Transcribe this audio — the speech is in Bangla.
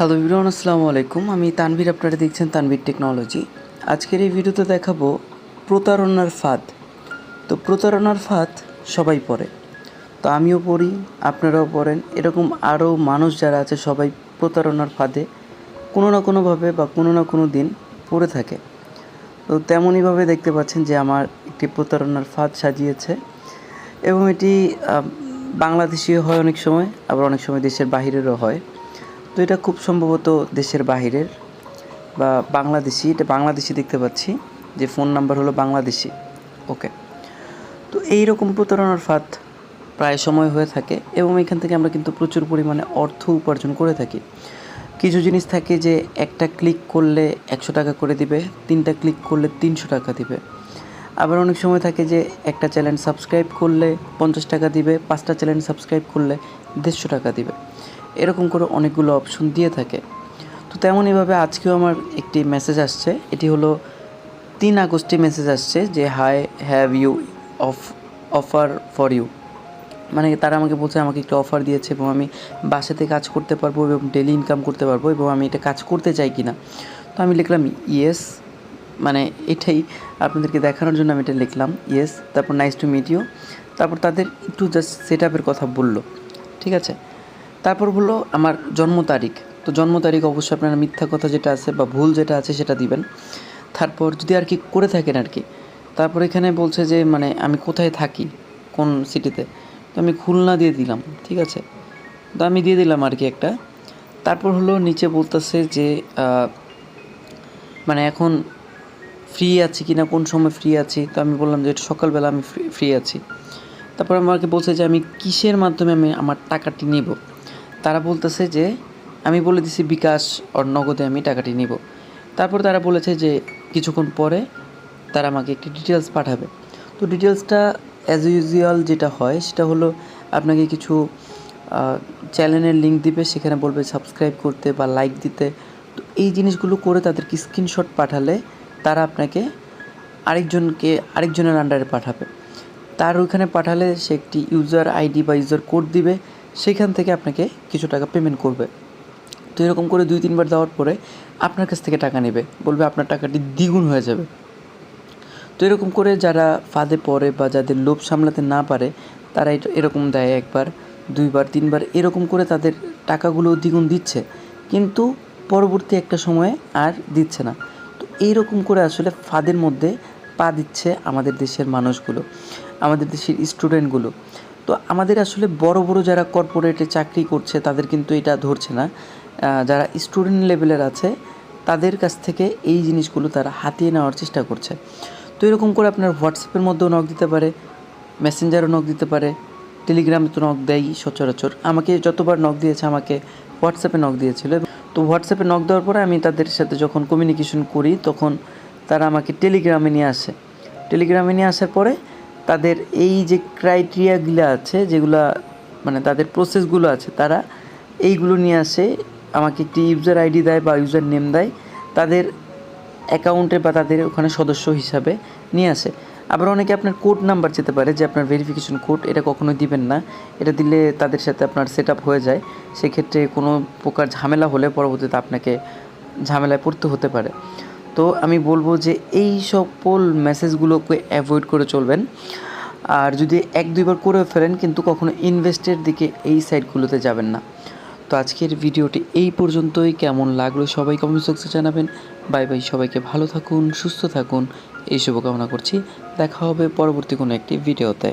হ্যালো বিরন আসসালামু আলাইকুম আমি তানভীর আপনারা দেখছেন তানভীর টেকনোলজি আজকের এই ভিডিওতে দেখাবো প্রতারণার ফাঁদ। তো প্রতারণার ফাঁদ সবাই পড়ে। তো আমিও পড়ি আপনারাও পড়েন। এরকম আরও মানুষ যারা আছে সবাই প্রতারণার ফাঁদে কোনো না কোনোভাবে বা কোনো না কোনো দিন পড়ে থাকে। তো তেমনইভাবে দেখতে পাচ্ছেন যে আমার একটি প্রতারণার ফাঁদ সাজিয়েছে এবং এটি আহ, বাংলাদেশিও হয় অনেক সময় আবার অনেক সময় দেশের বাহিরেরও হয়। তো এটা খুব সম্ভবত দেশের বাহিরের বা বাংলাদেশি, এটা বাংলাদেশি দেখতে পাচ্ছি, যে ফোন নাম্বার হলো বাংলাদেশি। ওকে। তো এই রকম প্রতারণার ফাঁদ প্রায় সময় হয়ে থাকে এবং এখান থেকে আমরা কিন্তু প্রচুর পরিমাণে অর্থ উপার্জন করে থাকি। কিছু জিনিস থাকে যে একটা ক্লিক করলে একশো টাকা করে দিবে, তিনটা ক্লিক করলে তিনশো টাকা দিবে। আবার অনেক সময় থাকে যে একটা চ্যানেল সাবস্ক্রাইব করলে পঞ্চাশ টাকা দিবে, পাঁচটা চ্যানেল সাবস্ক্রাইব করলে দেড়শো টাকা দিবে। এরকম করে অনেকগুলো অপশন দিয়ে থাকে। তো তেমনইভাবে আজকেও আমার একটি মেসেজ আসছে। এটি হলো, তিন আগস্টে মেসেজ আসছে যে hi have you of offer for you মানে তারা আমাকে বলছে, আমাকে একটু অফার দিয়েছে এবং আমি বাসাতে কাজ করতে পারব এবং ডেলি ইনকাম করতে পারব এবং আমি এটা কাজ করতে চাই কি না তো আমি লিখলাম ইয়েস মানে এটাই আপনাদেরকে দেখানোর জন্য আমি এটা লিখলাম ইয়েস তারপর নাইস টু মিট ইউ তারপর তাদের একটু জাস্ট সেট আপের কথা বলল। ঠিক আছে? তারপর হলো আমার জন্ম তারিখ। তো জন্ম তারিখ অবশ্যই আপনারা মিথ্যা কথা যেটা আছে বা ভুল যেটা আছে সেটা দিবেন। তারপর যদি আর কি করে থাকেন আর কি, তারপর এখানে বলছে যে মানে আমি কোথায় থাকি, কোন সিটিতে? তো আমি খুলনা দিয়ে দিলাম, ঠিক আছে? তো আমি দিয়ে দিলাম আর কি একটা। তারপর হলো নিচে বলতেছে যে মানে এখন ফ্রি আছি কি না কোন সময় ফ্রি আছি? তো আমি বললাম যে, সকালবেলা আমি ফ্রি আছি। তারপর আমাকে বলছে যে, আমি কিসের মাধ্যমে আমি আমার টাকাটি নিব? তারা বলতেছে যে, আমি বলে দিছি বিকাশ আর নগদে আমি টাকাটি নিব। তারপর তারা বলেছে যে, কিছুক্ষণ পরে তারা আমাকে একটি ডিটেলস পাঠাবে। তো ডিটেলসটা অ্যাজ ইউজুয়াল যেটা হয়, সেটা হলো আপনাকে কিছু চ্যানেলের লিঙ্ক দিবে, সেখানে বলবে সাবস্ক্রাইব করতে বা লাইক দিতে। তো এই জিনিসগুলো করে তাদেরকে স্ক্রিনশট পাঠালে তারা আপনাকে আরেকজনকে, আরেকজনের আন্ডারে পাঠাবে। তার ওইখানে পাঠালে সে একটি ইউজার আইডি বা ইউজার কোড দিবে। সেখান থেকে আপনাকে কিছু টাকা পেমেন্ট করবে। তো এরকম করে দুই, তিনবার দেওয়ার পরে আপনার কাছ থেকে টাকা নেবে। বলবে আপনার টাকাটি দ্বিগুণ হয়ে যাবে। তো এরকম করে যারা ফাঁদে পড়ে বা যাদের লোভ সামলাতে না পারে, তারা এরকম দেয় একবার, দুইবার, তিনবার, এরকম করে তাদের টাকাগুলো দ্বিগুণ দিচ্ছে। কিন্তু পরবর্তী একটা সময়ে আর দিচ্ছে না। তো এইরকম করে আসলে ফাঁদের মধ্যে পা দিচ্ছে আমাদের দেশের মানুষগুলো, আমাদের দেশের স্টুডেন্টগুলো তো আমাদের আসলে বড় বড় যারা কর্পোরেটে চাকরি করছে, তাদের কিন্তু এটা ধরছে না। যারা স্টুডেন্ট লেভেলের আছে, তাদের কাছ থেকে এই জিনিসগুলো তারা হাতিয়ে নেওয়ার চেষ্টা করছে। তো এরকম করে আপনার হোয়াটসঅ্যাপের মধ্যেও নক দিতে পারে মেসেঞ্জারও নক দিতে পারে টেলিগ্রামে তো নক দেয় সচরাচর। আমাকে যতবার নক দিয়েছে, আমাকে হোয়াটসঅ্যাপে নক দিয়েছিল। তো হোয়াটসঅ্যাপে নক দেওয়ার পরে আমি তাদের সাথে যখন কমিউনিকেশন করি, তখন তারা আমাকে টেলিগ্রামে নিয়ে আসে। টেলিগ্রামে নিয়ে আসার পরে তাদের এই যে ক্রাইটেরিয়াগুলো আছে, যেগুলা মানে তাদের প্রসেসগুলো আছে, তারা এইগুলো নিয়ে আসে, আমাকে একটি ইউজার আইডি দেয় বা ইউজার নেম দেয়, তাদের অ্যাকাউন্টে বা তাদের ওখানে সদস্য হিসাবে নিয়ে আসে। আবার অনেকে আপনার কোড নাম্বার যেতে পারে, যে আপনার ভেরিফিকেশন কোড এটা কখনোই দিবেন না, এটা দিলে তাদের সাথে আপনার সেট হয়ে যায়, সেক্ষেত্রে কোনো প্রকার ঝামেলা হলে পরবর্তীতে আপনাকে ঝামেলায় পড়তে হতে পারে। তো আমি বলব যে এই সকল মেসেজগুলোকে অ্যাভয়েড করে চলবেন। আর যদি এক, দুইবার করে ফেলেন, কিন্তু কখনো ইনভেস্টের দিকে এই সাইটগুলোতে যাবেন না। তো আজকের ভিডিওটি এই পর্যন্তই। কেমন লাগল সবাই কমেন্ট বক্সে জানাবেন। বাই বাই, সবাইকে ভালো থাকুন, সুস্থ থাকুন। এই শুভকামনা করছি। দেখা হবে পরবর্তী কোনো একটি ভিডিওতে